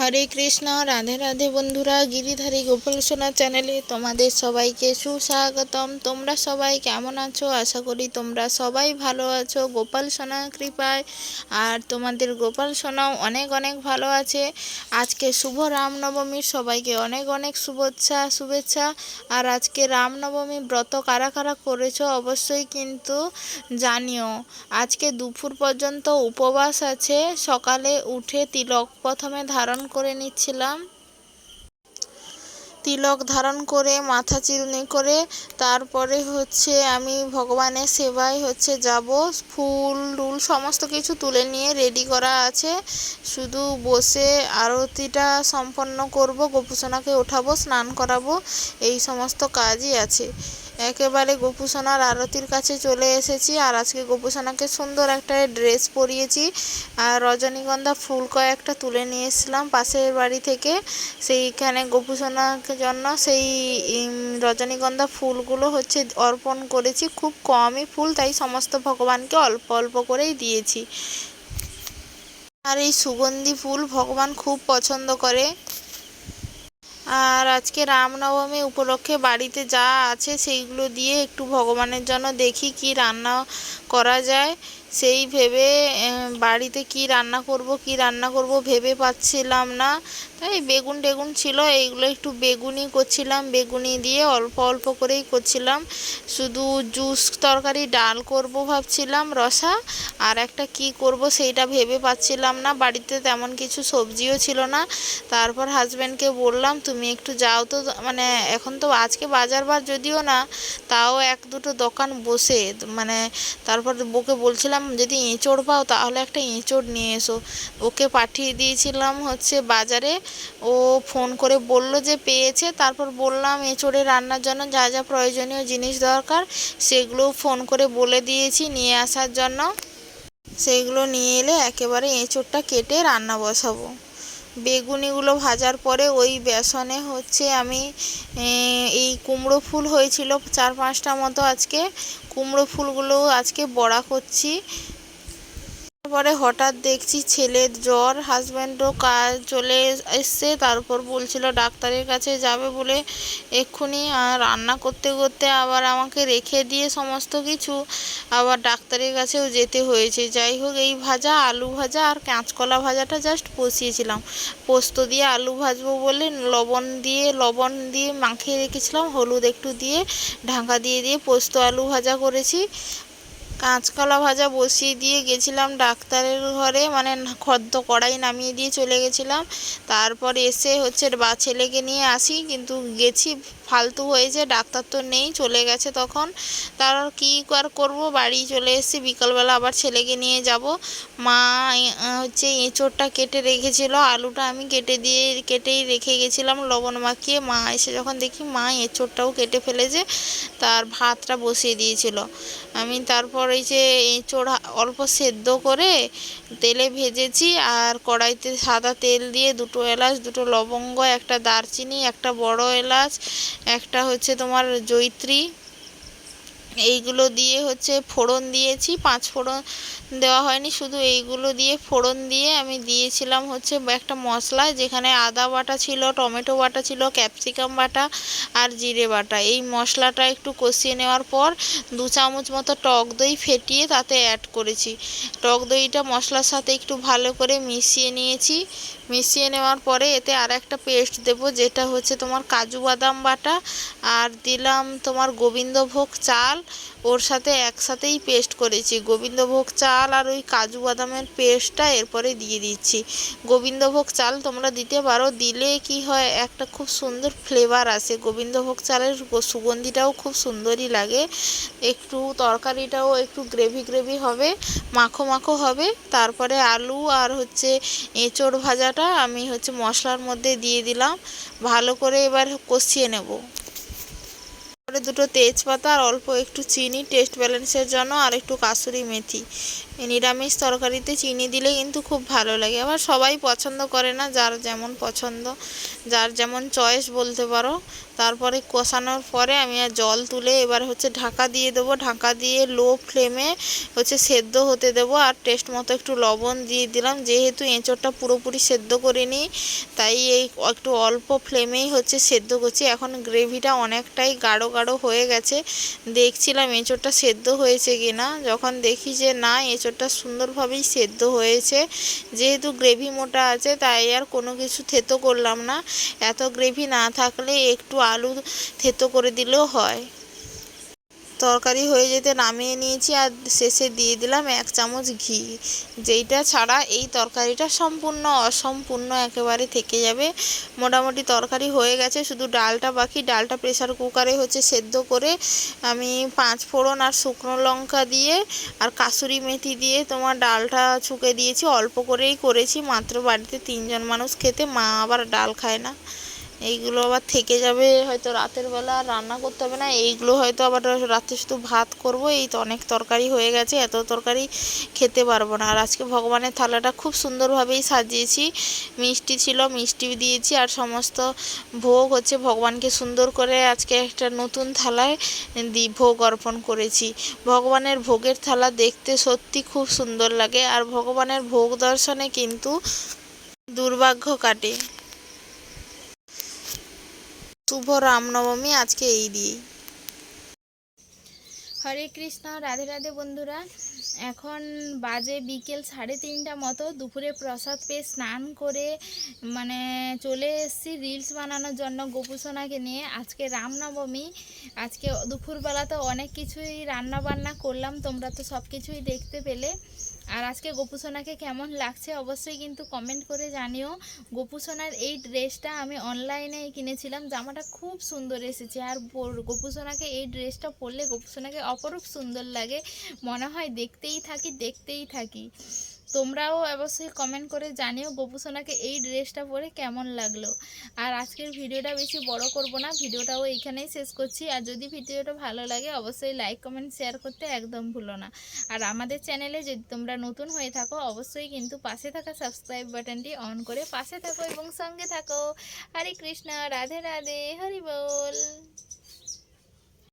হরে কৃষ্ণ, রাধে রাধে বন্ধুরা, গিরিধারী গোপাল সোনা চ্যানেলে তোমাদের সবাইকে সুস্বাগতম। তোমরা সবাই কেমন আছো? আশা করি তোমরা সবাই ভালো আছো। গোপাল সোনা কৃপায়। আর তোমাদের গোপাল সোনাও অনেক অনেক ভালো আছে। আজকে শুভ রামনবমীর সবাইকে অনেক অনেক শুভেচ্ছা শুভেচ্ছা। আর আজকে রামনবমী ব্রত কারা কারা করেছ অবশ্যই কিন্তু জানিও। আজকে দুপুর পর্যন্ত উপবাস আছে। সকালে উঠে তিলক প্রথমে ধারণ করে নিচ্ছিলাম। তিলক ধারণ করে, মাথা চিরুনি করে, তারপরে হচ্ছে আমি ভগবানের সেবায় হচ্ছে যাব। ফুল, টুল সমস্ত কিছু তুলে নিয়ে রেডি করা আছে। শুধু বসে আরতিটা সম্পন্ন করব, গোপুসোনাকে ওঠাবো, স্নান করাবো, এই সমস্ত কাজই আছে। একেবারে গোপুসোনার আরতির কাছে চলে এসেছি আর আজকে গোপুসোনাকে সুন্দর একটা ড্রেস পরিয়েছি। আর রজনীগন্ধা ফুল কয়েকটা তুলে নিয়ে এসেছিলাম পাশের বাড়ি থেকে। সেইখানে গোপুসোনার জন্য সেই রজনীগন্ধা ফুলগুলো হচ্ছে অর্পণ করেছি। খুব কমই ফুল, তাই সমস্ত ভগবানকে অল্প অল্প করেই দিয়েছি। আর এই সুগন্ধি ফুল ভগবান খুব পছন্দ করে। আর আজকে রামনবমী উপলক্ষে বাড়িতে যা আছে সেইগুলো দিয়ে একটু ভগবানের জন্য দেখি কি রান্না করা যায়। সেই ভেবে বাড়িতে কি রান্না করব, কি রান্না করব ভেবে পাচ্ছিলাম না। তাই বেগুন টেগুন ছিল, এইগুলো একটু বেগুনি করছিলাম বেগুনি দিয়ে অল্প অল্প করেই করছিলাম। শুধু জুস তরকারি, ডাল করব ভাবছিলাম, রসা। আর একটা কি করব সেইটা ভেবে পাচ্ছিলাম না। বাড়িতে তেমন কিছু সবজিও ছিল না। তারপর হাজব্যান্ডকে বললাম, তুমি একটু যাও তো। মানে এখন তো আজকে বাজার বার যদিও না, তাও এক দুটো দোকান বসে। মানে তারপর বউকে বলছিলাম যদি এঁচড় পাও তাহলে একটা এঁচড় নিয়ে এসো। ওকে পাঠিয়ে দিয়েছিলাম হচ্ছে বাজারে। ও ফোন করে বলল যে পেয়েছে। তারপর বললাম, এঁচড়ে রান্নার জন্য যা যা প্রয়োজনীয় জিনিস দরকার, সেগুলো ফোন করে বলে দিয়েছি নিয়ে আসার জন্য। সেগুলো নিয়ে এলে একেবারে এঁচড়টা কেটে রান্না বসাবো। বেগুনিগুলো ভাজার পরে ওই বেসনে হচ্ছে আমি এই কুমড়ো ফুল হয়েছিল চার পাঁচটা মতো আজকে। কুমড়ো ফুলগুলো আজকে বড়া করছি। তারপরে হঠাৎ দেখছি ছেলের জ্বর হাজব্যান্ডও কাজ চলে এসছে তারপর বলছিল ডাক্তারের কাছে যাবে বলে এক্ষুনি রান্না করতে করতে আবার আমাকে রেখে দিয়ে সমস্ত কিছু আবার ডাক্তারের কাছেও যেতে হয়েছে। যাই হোক, এই ভাজা, আলু ভাজা আর কাঁচকলা ভাজাটা জাস্ট বসিয়েছিলাম। পোস্ত দিয়ে আলু ভাজবো বলে লবণ দিয়ে লবণ দিয়ে মাখিয়ে রেখেছিলাম, হলুদ একটু দিয়ে ঢাকা দিয়ে দিয়ে পোস্ত আলু ভাজা করেছি। কাঁচকলা ভাজা বসিয়ে দিয়ে গেছিলাম ডাক্তারের ঘরে মানে খদ্দ কড়াই নামিয়ে দিয়ে চলে গেছিলাম। তারপর এসে হচ্ছে বা ছেলেকে নিয়ে আসি, কিন্তু গেছি, ফালতু হয়েছে, ডাক্তার তো নেই, চলে গেছে তখন। তার কী আর করব, বাড়ি চলে এসেছি, বিকালবেলা আবার ছেলেকে নিয়ে যাব। মা হচ্ছে এঁচোড়টা কেটে রেখেছিল, আলুটা আমি কেটে দিয়ে, কেটেই রেখে গেছিলাম, লবণ মাখিয়ে। মা এসে যখন দেখি, মা এঁচোড়টাও কেটে ফেলেছে, তার ভাতটা বসিয়ে দিয়েছিল। আমি তারপর এই যে এঁচোড় অল্প সেদ্ধ করে তেলে ভেজেছি আর কড়াইতে সাদা তেল দিয়ে দুটো এলাচ, দুটো লবঙ্গ, একটা দারচিনি, একটা বড় এলাচ, একটা হচ্ছে তোমার জয়িত্রী। এইগুলো দিয়ে হচ্ছে ফোড়ন দিয়েছি, পাঁচ ফোড়ন দেওয়া হয়নি, শুধু এইগুলো দিয়ে ফোড়ন দিয়ে আমি দিয়েছিলাম হচ্ছে একটা মশলা যেখানে আদা বাটা ছিল, টমেটো বাটা ছিল, ক্যাপসিকাম বাটা আর জিরে বাটা। এই মশলাটা একটু কষিয়ে নেওয়ার পর দু চামচ মতো টক দই ফেটিয়ে তাতে অ্যাড করেছি। টক দইটা মশলার সাথে একটু ভালো করে মিশিয়ে নিয়েছি। মিশিয়ে নেওয়ার পরে এতে আর একটা পেস্ট দেবো, যেটা হচ্ছে তোমার কাজু বাদাম বাটা আর দিলাম তোমার গোবিন্দভোগ চাল। ওর সাথে একসাথেই পেস্ট করেছি। গোবিন্দভোগ চাল আর ওই কাজু বাদামের পেস্টটা এরপরে দিয়ে দিচ্ছি। গোবিন্দভোগ চাল তোমরা দিতে পারো, দিলে কি হয়, একটা খুব সুন্দর ফ্লেভার আসে। গোবিন্দভোগ চালের সুগন্ধিটাও খুব সুন্দরই লাগে। একটু তরকারিটাও একটু গ্রেভি গ্রেভি হবে, মাখো মাখো হবে। তারপরে আলু আর হচ্ছে এঁচড় ভাজাটা আমি হচ্ছে মশলার মধ্যে দিয়ে দিলাম। ভালো করে এবার কষিয়ে নেব। তারপরে দুটো তেজপাতা আর অল্প একটু চিনি টেস্ট ব্যালেন্সের জন্য আর একটু কাসুরি মেথি। নিরামিষ তরকারিতে চিনি দিলে কিন্তু খুব ভালো লাগে। আবার সবাই পছন্দ করে না, যার যেমন পছন্দ, যার যেমন চয়েস বলতে পারো। তারপরে কষানোর পরে আমি আর জল তুলে এবার হচ্ছে ঢাকা দিয়ে দেবো। ঢাকা দিয়ে লো ফ্লেমে হচ্ছে সেদ্ধ হতে দেবো। আর টেস্ট মতো একটু লবণ দিয়ে দিলাম। যেহেতু এঁচোড়টা পুরোপুরি সেদ্ধ করে নিই তাই এই একটু অল্প ফ্লেমেই হচ্ছে সেদ্ধ করছি। এখন গ্রেভিটা অনেকটাই গাঢ় গাঢ় হয়ে গেছে। দেখছিলাম এঁচোড়টা সেদ্ধ হয়েছে কি না যখন দেখি যে না, এঁচোড়টা সুন্দরভাবেই সেদ্ধ হয়েছে। যেহেতু গ্রেভি মোটা আছে, তাই আর কোনো কিছু থেতো করলাম না। এত গ্রেভি না থাকলে একটু আলু থেতো করে দিলেও হয়। তরকারি হয়ে যেতে নামিয়ে নিয়েছি আর শেষে দিয়ে দিলাম এক চামচ ঘি। যেইটা ছাড়া এই তরকারিটা সম্পূর্ণ অসম্পূর্ণ একেবারে থেকে যাবে। মোটামুটি তরকারি হয়ে গেছে, শুধু ডালটা বাকি। ডালটা প্রেসার কুকারে হচ্ছে সেদ্ধ করে আমি পাঁচ ফোড়ন আর শুকনো লঙ্কা দিয়ে আর কাসুরি মেথি দিয়ে তোমার ডালটা ছুকে দিয়েছি। অল্প করেই করেছি, মাত্র বাড়িতে তিনজন মানুষ খেতে, মা আবার ডাল খায় না। এইগুলো আবার থেকে যাবে, হয়তো রাতের বেলা আর রান্না করতে হবে না। এইগুলো হয়তো আবার রাতে শুধু ভাত করব, এই তো অনেক তরকারি হয়ে গেছে, এত তরকারি খেতে পারব না। আর আজকে ভগবানের থালাটা খুব সুন্দরভাবেই সাজিয়েছি। মিষ্টি ছিল, মিষ্টি দিয়েছি, আর সমস্ত ভোগ হচ্ছে ভগবানকে সুন্দর করে আজকে একটা নতুন থালায় দি, ভোগ অর্পণ করেছি। ভগবানের ভোগের থালা দেখতে সত্যি খুব সুন্দর লাগে, আর ভগবানের ভোগ দর্শনে কিন্তু দুর্ভাগ্য কাটে। শুভ রামনবমী আজকে এই দিয়েই। হরে কৃষ্ণ, রাধে রাধে বন্ধুরা। এখন বাজে বিকেল সাড়ে তিনটা মতো। দুপুরে প্রসাদ পেয়ে স্নান করে মানে চলে এসেছি রিলস বানানোর জন্য গোপুসোনাকে নিয়ে। আজকে রামনবমী। আজকে দুপুরবেলা তো অনেক কিছুই রান্না বান্না করলাম। তোমরা তো সব কিছুই দেখতে পেলে। আর আজকে গোপুসোনাকে কেমন লাগছে অবশ্যই কিন্তু কমেন্ট করে জানিও। গোপুসোনার এই ড্রেসটা আমি অনলাইনে কিনেছিলাম, জামাটা খুব সুন্দর এসেছে। আর গোপুসোনাকে এই ড্রেসটা পরলে গোপুসোনাকে অপরূপ সুন্দর লাগে। মনে হয় দেখতেই থাকি দেখতেই থাকি। তোমরাও অবশ্যই কমেন্ট করে জানিও গোপুসোনাকে এই ড্রেসটা পরে কেমন লাগল। আর আজকের ভিডিওটা বেশি বড় করব না, ভিডিওটাও এইখানেই শেষ করছি। আর যদি ভিডিওটা ভালো লাগে, অবশ্যই লাইক কমেন্ট শেয়ার করতে একদম ভুলো না। আর আমাদের চ্যানেলে যদি তোমরা নতুন হয়ে থাকো, অবশ্যই কিন্তু পাশে থাকা সাবস্ক্রাইব বাটনটি অন করে পাশে থাকো এবং সঙ্গে থাকো। হরে কৃষ্ণ, রাধে রাধে, হরি বল।